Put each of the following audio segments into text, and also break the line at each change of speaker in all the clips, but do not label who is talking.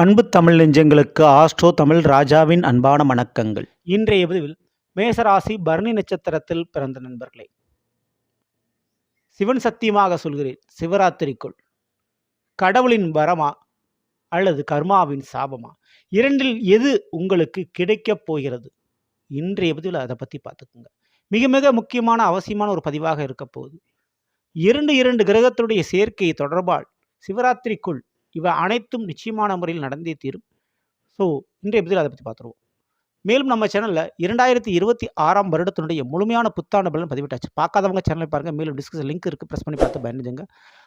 அன்பு தமிழ் நெஞ்சங்களுக்கு ஆஸ்ட்ரோ தமிழ் ராஜாவின் அன்பான வணக்கங்கள். இன்றைய பதிவில் மேசராசி பரணி நட்சத்திரத்தில் பிறந்த நண்பர்களே. சிவன் சத்தியமாக சொல்கிறேன் சிவராத்திரிக்குள். கடவுளின் வரமா அல்லது கர்மாவின் சாபமா? இரண்டில் எது உங்களுக்கு கிடைக்கப் போகிறது? இன்றைய பதிவில் அதை பற்றி பார்த்துக்குங்க. மிக மிக முக்கியமான அவசியமான ஒரு பதிவாக இருக்க போகுது. இரண்டு இரண்டு கிரகத்துடைய சேர்க்கை தொடர்பால் சிவராத்திரிக்குள் இவை அனைத்தும் நிச்சயமான முறையில் நடந்தே தீரும். ஸோ இன்றைய பதில் அதை பற்றி பார்த்துருவோம். மேலும் நம்ம சேனலில் இரண்டாயிரத்தி இருபத்தி ஆறாம் வருடத்தினுடைய முழுமையான புத்தாண்டு பலன் பதிவிட்டாச்சு. பார்க்காதவங்க சேனலை பாருங்கள் மேலும் டிஸ்கஸ் லிங்க் இருக்குது ப்ரெஸ் பண்ணி பார்த்து பயணிஞ்சுங்க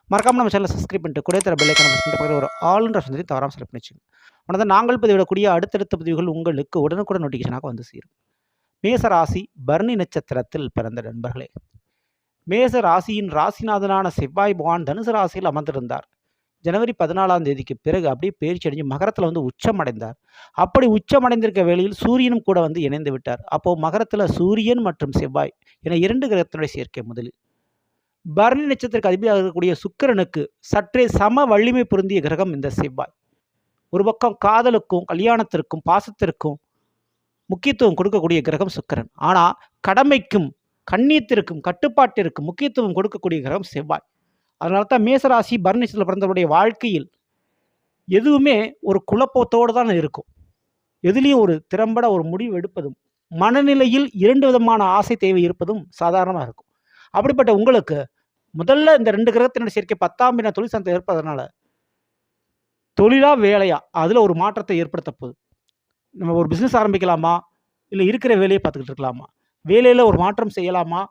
மறக்காம நம்ம சேனலை சப்ஸ்கிரைப் பண்ணிட்டு கூட தர பெல்லைக்கான ப்ரெஸ் பண்ணிட்டு ஒரு ஆளுன்ற சந்ததி தவறாமல் செலக்ட் பண்ணிச்சுங்க உடனே நாங்கள் பதிவிடக்கூடிய அடுத்தடுத்த பதிவுகள் உங்களுக்கு உடனுக்குடன் நோட்டிஃபிகேஷனாக வந்து சேரும். மேச ராசி பரணி நட்சத்திரத்தில் பிறந்த நண்பர்களே. மேச ராசியின் ராசிநாதனான செவ்வாய் பகவான் தனுசு ராசியில் அமர்ந்திருந்தார். ஜனவரி பதினாலாம் தேதிக்கு பிறகு அப்படியே பயிற்சி அடைஞ்சு மகரத்தில் வந்து உச்சமடைந்தார். அப்படி உச்சமடைந்திருக்க வேளையில் சூரியனும் கூட வந்து இணைந்து விட்டார். அப்போது மகரத்தில் சூரியன் மற்றும் செவ்வாய் என இரண்டு கிரகத்தினுடைய சேர்க்கை முதலில். பரணி நட்சத்திரக்கு அதிபதியாக இருக்கக்கூடிய சுக்கிரனுக்கு சற்றே சம வலிமை பொருந்திய கிரகம் இந்த செவ்வாய். ஒரு பக்கம் காதலுக்கும் கல்யாணத்திற்கும் பாசத்திற்கும் முக்கியத்துவம் கொடுக்கக்கூடிய கிரகம் சுக்கரன். ஆனால் கடமைக்கும் கண்ணியத்திற்கும் கட்டுப்பாட்டிற்கும் முக்கியத்துவம் கொடுக்கக்கூடிய கிரகம் செவ்வாய். அதனால தான் மேசராசி பர்ணிஷத்தில் பிறந்தவருடைய வாழ்க்கையில் எதுவுமே ஒரு குழப்பத்தோடு தான் இருக்கும். எதுலேயும் ஒரு திறம்பட ஒரு முடிவு எடுப்பதும் மனநிலையில் இரண்டு விதமான ஆசை தேவை இருப்பதும் சாதாரணமாக இருக்கும். அப்படிப்பட்ட உங்களுக்கு முதல்ல இந்த ரெண்டு கிரகத்தினுடைய சேர்க்கை பத்தாம் பின்ன தொழில் சந்தை ஏற்பதனால தொழிலா வேலையா? அதில் ஒரு மாற்றத்தை ஏற்படுத்த போகுது. நம்ம ஒரு பிஸ்னஸ் ஆரம்பிக்கலாமா? இல்லை இருக்கிற வேலையை பார்த்துக்கிட்டு இருக்கலாமா? வேலையில் ஒரு மாற்றம் செய்யலாமா?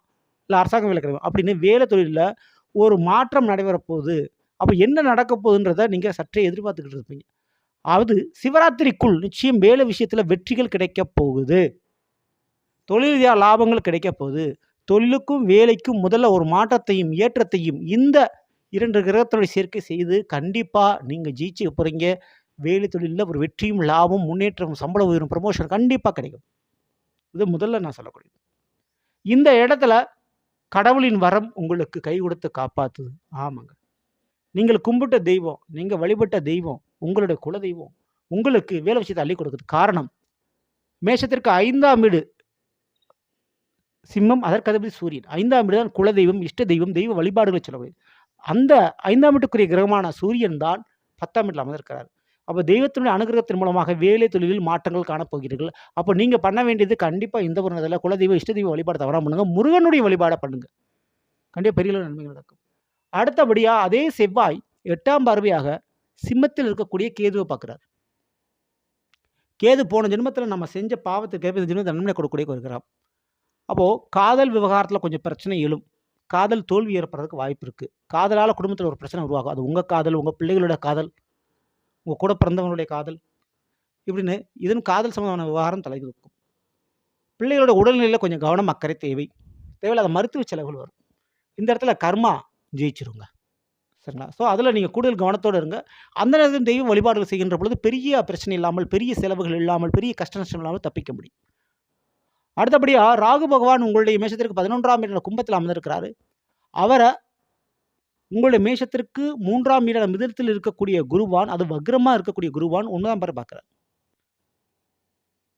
இல்லை அரசாங்க வேலை கிடைக்கும்? அப்படின்னு வேலை தொழிலில் ஒரு மாற்றம் நடைபெற போகுது அப்போ என்ன நடக்க போகுதுன்றதை நீங்கள் சற்றே எதிர்பார்த்துக்கிட்டு இருப்பீங்க. அது சிவராத்திரிக்குள் நிச்சயம் வேலை விஷயத்தில் வெற்றிகள் கிடைக்க போகுது. தொழில் ரீதியாக லாபங்கள் கிடைக்க போகுது. தொழிலுக்கும் வேலைக்கும் முதல்ல ஒரு மாற்றத்தையும் ஏற்றத்தையும் இந்த இரண்டு கிரகத்தினுடைய சேர்க்கை செய்து கண்டிப்பாக நீங்கள் ஜெயிச்சுக்க போகிறீங்க வேலை தொழிலில் ஒரு வெற்றியும் லாபம் முன்னேற்றம் சம்பள உயரும் ப்ரமோஷன் கண்டிப்பாக கிடைக்கும். இது முதல்ல நான் சொல்லக்கூடியது. இந்த இடத்துல கடவுளின் வரம் உங்களுக்கு கை கொடுத்து காப்பாத்துது. ஆமாங்க. நீங்கள் கும்பிட்ட தெய்வம் நீங்கள் வழிபட்ட தெய்வம் உங்களுடைய குல தெய்வம் உங்களுக்கு வேலை விஷயத்தை அள்ளி கொடுக்குது. காரணம் மேஷத்திற்கு ஐந்தாம் வீடு சிம்மம் அதற்கு சூரியன். ஐந்தாம் வீடு தான் குல தெய்வம் இஷ்ட தெய்வம் தெய்வ வழிபாடுகளை சொல்லக்கூடிய அந்த ஐந்தாம் வீட்டுக்குரிய கிரகமான சூரியன் தான் பத்தாம் வீட்டில் அமர்ந்திருக்கிறார். அப்போ தெய்வத்தினுடைய அனுகிரகத்தின் மூலமாக வேலை தொழிலில் மாற்றங்கள் காணப்போகிறீர்கள். அப்போ நீங்கள் பண்ண வேண்டியது கண்டிப்பாக இந்த ஒரு இதில் குலதெய்வ இஷ்ட தெய்வ வழிபாடு தவறாமல் பண்ணுங்கள் முருகனுடைய வழிபாடை பண்ணுங்கள் கண்டிப்பாக பெரிய நன்மைகள் நடக்கும். அடுத்தபடியாக அதே செவ்வாய் எட்டாம் பார்வையாக சிம்மத்தில் இருக்கக்கூடிய கேதுவை பார்க்குறார். கேது போன ஜென்மத்தில் நம்ம செஞ்ச பாவத்துக்கு இந்த ஜென்மத்தில் நன்மை கொடுக்கக்கூடிய வருகிறார் அப்போது காதல் விவகாரத்தில் கொஞ்சம் பிரச்சனை எழும். காதல் தோல்வி ஏற்படுறதுக்கு வாய்ப்பு இருக்குது காதலால் குடும்பத்தில் ஒரு பிரச்சனை உருவாகும். அது உங்கள் காதல் உங்கள் பிள்ளைகளோட காதல். உங்கள் கூட பிறந்தவங்களுடைய காதல் இப்படின்னு இதன் காதல் சம்பந்தமான விவகாரம் தலை தூக்கும். பிள்ளைகளோட உடல்நிலையில் கொஞ்சம் கவனம் அக்கறை தேவை. தேவையில்லாத மருத்துவ செலவுகள் வரும். இந்த இடத்துல கர்மா ஜெயிச்சிருங்க. சரிங்களா? ஸோ அதில் நீங்கள் கூடுதல் கவனத்தோடு இருங்க. அந்த நேரத்தில் தெய்வம் வழிபாடுகள் செய்கின்ற பொழுது பெரிய பிரச்சனை இல்லாமல் பெரிய செலவுகள் இல்லாமல் பெரிய கஷ்ட நஷ்டம் இல்லாமல் தப்பிக்க முடியும். அடுத்தபடியாக ராகு பகவான் உங்களுடைய மேஷத்திற்கு பதினொன்றாம் வீட்டில் கும்பத்தில் அமர்ந்திருக்கிறாரு. அவரை உங்களுடைய மேஷத்திற்கு மூன்றாம் வீடான மிதத்தில் இருக்கக்கூடிய குருவான் அது வக்ரமாக இருக்கக்கூடிய குருவான் ஒன்றாம் பேரை பார்க்குறார்.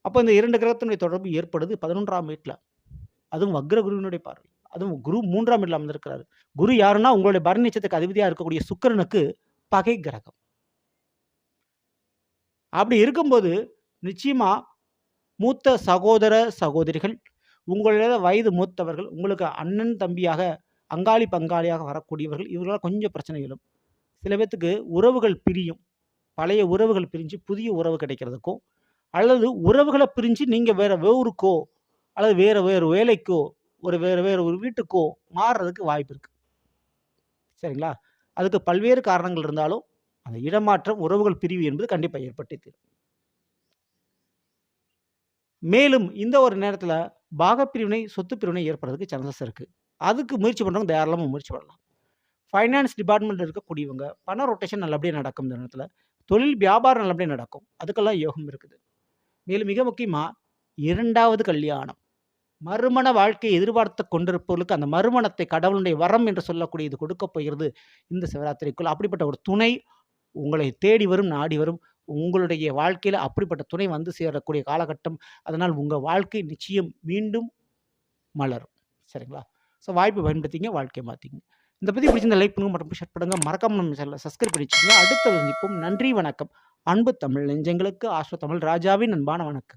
அப்போ இந்த இரண்டு கிரகத்தினுடைய தொடர்பு ஏற்படுது பதினொன்றாம் வீட்டில் அதுவும் வக்ர குருவினுடைய பார்வை. அதுவும் குரு மூன்றாம் வீட்டில் அமர்ந்திருக்கிறாரு. குரு யாருன்னா உங்களுடைய பரணி நட்சத்திரத்துக்கு அதிபதியாக இருக்கக்கூடிய சுக்கிரனுக்கு பகை கிரகம். அப்படி இருக்கும்போது நிச்சயமாக மூத்த சகோதர சகோதரிகள் உங்களோட வயது மூத்தவர்கள் உங்களுக்கு அண்ணன் தம்பியாக அங்காளி பங்காளியாக வரக்கூடியவர்கள் இவர்களால் கொஞ்சம் பிரச்சனை எழும். சில பேர்த்துக்கு உறவுகள் பிரியும். பழைய உறவுகள் பிரிஞ்சு புதிய உறவு கிடைக்கிறதுக்கும் அல்லது உறவுகளை பிரிஞ்சு நீங்கள் வேறு ஊருக்கோ அல்லது வேறு வேறு வேலைக்கோ ஒரு வேறு வேறு ஒரு வீட்டுக்கோ மாறுறதுக்கு வாய்ப்பு இருக்குது சரிங்களா? அதுக்கு பல்வேறு காரணங்கள் இருந்தாலும் அந்த இடமாற்றம் உறவுகள் பிரிவு என்பது கண்டிப்பாக ஏற்பட்டே தீரும். மேலும் இந்த ஒரு நேரத்தில் பாகப்பிரிவினை சொத்து பிரிவினை ஏற்படுறதுக்கு சான்சஸ் இருக்குது அதுக்கு முயற்சி பண்ணுறவங்க தாராளமாக முயற்சி பண்ணலாம். ஃபைனான்ஸ் டிபார்ட்மெண்ட் இருக்கக்கூடியவங்க பண ரொட்டேஷன் நல்லபடியாக நடக்கும் இந்த நேரத்தில். தொழில் வியாபாரம் நல்லபடியாக நடக்கும். அதுக்கெல்லாம் யோகம் இருக்குது. மேலும் மிக முக்கியமாக இரண்டாவது கல்யாணம். மறுமண வாழ்க்கையை எதிர்பார்த்து கொண்டிருப்பவர்களுக்கு அந்த மறுமணத்தை கடவுளுடைய வரம் என்று சொல்லக்கூடிய இது கொடுக்க போகிறது இந்த சிவராத்திரிக்குள். அப்படிப்பட்ட ஒரு துணை உங்களை தேடி வரும் நாடி வரும். உங்களுடைய வாழ்க்கையில் அப்படிப்பட்ட துணை வந்து சேரக்கூடிய காலகட்டம். அதனால் உங்கள் வாழ்க்கை நிச்சயம் மீண்டும் மலரும். சரிங்களா? ஸோ வாய்ப்பை பயன்படுத்திங்க, வாழ்க்கையை மாற்றிங்க இந்த பற்றி பிடிச்சிருந்த லைக் பண்ணுங்க மற்றும் ஷேர் பண்ணுங்க. மறக்காம நம்ம சேனல சப்ஸ்கிரைப் பண்ணி வச்சுக்கோங்க. அடுத்த சந்திப்போம். நன்றி, வணக்கம். அன்பு தமிழ் நெஞ்சங்களுக்கு ஆஸ்வ தமிழ் ராஜாவின் அன்பான வணக்கம்.